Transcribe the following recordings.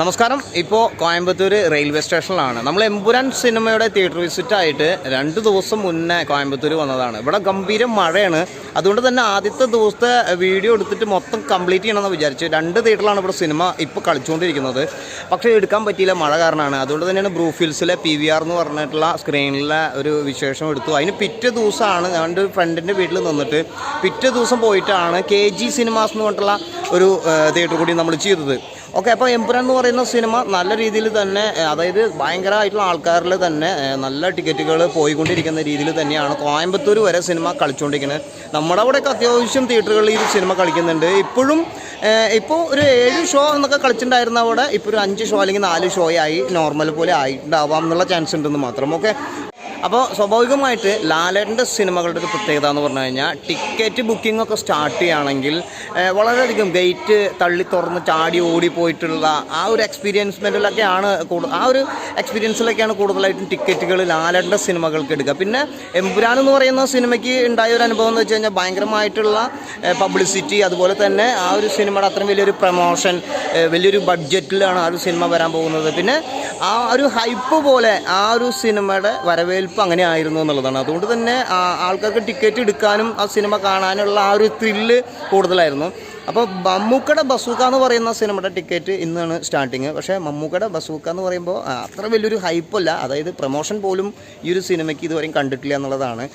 നമസ്കാരം. ഇപ്പോൾ കോയമ്പത്തൂർ റെയിൽവേ സ്റ്റേഷനിലാണ്. നമ്മൾ എമ്പുരാൻ സിനിമയുടെ തിയേറ്റർ വിസിറ്റായിട്ട് രണ്ട് ദിവസം മുന്നേ കോയമ്പത്തൂർ വന്നതാണ്. ഇവിടെ ഗംഭീര മഴയാണ്. അതുകൊണ്ട് തന്നെ ആദ്യത്തെ ദിവസത്തെ വീഡിയോ എടുത്തിട്ട് മൊത്തം കംപ്ലീറ്റ് ചെയ്യണമെന്ന് വിചാരിച്ചു രണ്ട് തിയേറ്ററിലാണ് ഇവിടെ സിനിമ ഇപ്പോൾ കളിച്ചുകൊണ്ടിരിക്കുന്നത്. പക്ഷേ എടുക്കാൻ പറ്റിയില്ല മഴ കാരണമാണ്. അതുകൊണ്ട് തന്നെയാണ് ബ്രൂഫിൽസിലെ പി വി ആർ എന്ന് പറഞ്ഞിട്ടുള്ള സ്ക്രീനിലെ ഒരു വിശേഷം എടുത്തു. അതിന് പിറ്റേ ദിവസമാണ് ഞാൻ ഒരു ഫ്രണ്ടിന്റെ വീട്ടിൽ നിന്നിട്ട് പിറ്റേ ദിവസം പോയിട്ടാണ് കെ ജി സിനിമാസ് എന്ന് പറഞ്ഞിട്ടുള്ള ഒരു തിയേറ്റർ കൂടി നമ്മൾ ചെയ്തത്. ഓക്കെ അപ്പോൾ എംപുരാൻ എന്ന് പറയുന്ന സിനിമ നല്ല രീതിയിൽ തന്നെ അതായത് ഭയങ്കരമായിട്ടുള്ള ആൾക്കാരിൽ തന്നെ നല്ല ടിക്കറ്റുകൾ പോയിക്കൊണ്ടിരിക്കുന്ന രീതിയിൽ തന്നെയാണ് കോയമ്പത്തൂർ വരെ സിനിമ കളിച്ചുകൊണ്ടിരിക്കുന്നത് നമ്മുടെ അവിടെയൊക്കെ അത്യാവശ്യം തിയേറ്ററുകളിൽ ഈ സിനിമ കളിക്കുന്നുണ്ട്. ഇപ്പോഴും ഇപ്പോൾ ഒരു ഏഴ് ഷോ എന്നൊക്കെ കളിച്ചിട്ടുണ്ടായിരുന്ന അവിടെ ഇപ്പോൾ ഒരു അഞ്ച് ഷോ അല്ലെങ്കിൽ നാല് ഷോ ആയി നോർമൽ പോലെ ആയിട്ടുണ്ടാവാം എന്നുള്ള ചാൻസ് ഉണ്ടെന്ന് മാത്രം. ഓക്കെ അപ്പോൾ സ്വാഭാവികമായിട്ട് ലാലേട്ടന്റെ സിനിമകളുടെ ഒരു പ്രത്യേകത എന്ന് പറഞ്ഞു കഴിഞ്ഞാൽ ടിക്കറ്റ് ബുക്കിംഗ് ഒക്കെ സ്റ്റാർട്ട് ചെയ്യുകയാണെങ്കിൽ വളരെയധികം ഗേറ്റ് തള്ളി തുറന്ന് ചാടി ഓടി പോയിട്ടുള്ള ആ ഒരു എക്സ്പീരിയൻസ്മെന്റിലൊക്കെയാണ് കൂടുതൽ ആ ഒരു എക്സ്പീരിയൻസിലൊക്കെയാണ് കൂടുതലായിട്ടും ടിക്കറ്റുകൾ ലാലേട്ടന്റെ സിനിമകൾക്ക് എടുക്കുക. പിന്നെ എമ്പുരാൻ എന്ന് പറയുന്ന സിനിമയ്ക്ക് ഉണ്ടായ ഒരു അനുഭവം എന്ന് വെച്ച് കഴിഞ്ഞാൽ ഭയങ്കരമായിട്ടുള്ള പബ്ലിസിറ്റി അതുപോലെ തന്നെ ആ ഒരു സിനിമയുടെ അത്രയും വലിയൊരു പ്രൊമോഷൻ വലിയൊരു ബഡ്ജറ്റിലാണ് ആ ഒരു സിനിമ വരാൻ പോകുന്നത്. പിന്നെ ആ ഒരു ഹൈപ്പ് പോലെ ആ ഒരു സിനിമയുടെ വരവേൽപ്പ് അങ്ങനെ ആയിരുന്നു എന്നുള്ളതാണ്. അതുകൊണ്ട് തന്നെ ആൾക്കാർക്ക് ടിക്കറ്റ് എടുക്കാനും ആ സിനിമ കാണാനുള്ള ആ ഒരു ത്രില്ല് കൂടുതലായിരുന്നു. അപ്പോൾ മമ്മൂക്കയുടെ ബസൂക്ക എന്ന് പറയുന്ന സിനിമയുടെ ടിക്കറ്റ് ഇന്നാണ് സ്റ്റാർട്ടിങ് പക്ഷേ മമ്മൂക്കയുടെ ബസൂക്ക എന്ന് പറയുമ്പോൾ അത്ര വലിയൊരു ഹൈപ്പല്ല അതായത് പ്രൊമോഷൻ പോലും ഈ ഒരു സിനിമയ്ക്ക് ഇതുവരെയും കണ്ടിട്ടില്ല എന്നുള്ളതാണ്.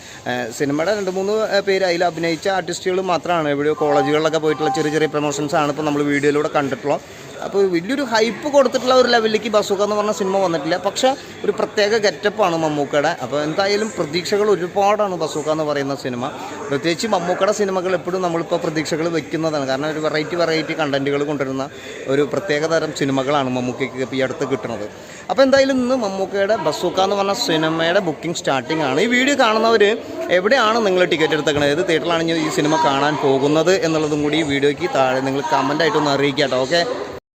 സിനിമയുടെ രണ്ട് മൂന്ന് പേര് അതിൽ അഭിനയിച്ച ആർട്ടിസ്റ്റുകൾ മാത്രമാണ്. എവിടെയോ കോളേജുകളിലൊക്കെ പോയിട്ടുള്ള ചെറിയ ചെറിയ പ്രൊമോഷൻസ് ആണ് ഇപ്പോൾ നമ്മൾ വീഡിയോയിലൂടെ കണ്ടിട്ടുള്ളത്. അപ്പോൾ വലിയൊരു ഹൈപ്പ് കൊടുത്തിട്ടുള്ള ഒരു ലെവലിലേക്ക് ബസൂക്ക എന്ന് പറഞ്ഞ സിനിമ വന്നിട്ടില്ല. പക്ഷെ ഒരു പ്രത്യേക ഗെറ്റപ്പാണ് മമ്മൂക്കയുടെ. അപ്പോൾ എന്തായാലും പ്രതീക്ഷകൾ ഒരുപാടാണ് ബസൂക്ക എന്ന് പറയുന്ന സിനിമ പ്രത്യേകിച്ച് മമ്മൂക്കയുടെ സിനിമകൾ എപ്പോഴും നമ്മളിപ്പോൾ പ്രതീക്ഷകൾ വെക്കുന്നതാണ്. കാരണം ഒരു വെറൈറ്റി വെറൈറ്റി കണ്ടന്റുകൾ കൊണ്ടുവരുന്ന ഒരു പ്രത്യേക തരം സിനിമകളാണ് മമ്മൂക്കയ്ക്ക് ഈ അടുത്ത് കിട്ടുന്നത്. അപ്പോൾ എന്തായാലും ഇന്ന് മമ്മൂക്കയുടെ ബസൂക്ക എന്ന് പറഞ്ഞ സിനിമയുടെ ബുക്കിംഗ് സ്റ്റാർട്ടിംഗ് ആണ്. ഈ വീഡിയോ കാണുന്നവർ എവിടെയാണ് നിങ്ങൾ ടിക്കറ്റ് എടുത്തേക്കണത്? ഏത് തിയേറ്ററിലാണ് ഈ സിനിമ കാണാൻ പോകുന്നത് എന്നുള്ളതും കൂടി ഈ വീഡിയോയ്ക്ക് താഴെ നിങ്ങൾ കമന്റ് ആയിട്ടൊന്ന് അറിയിക്കാം കേട്ടോ ഓക്കെ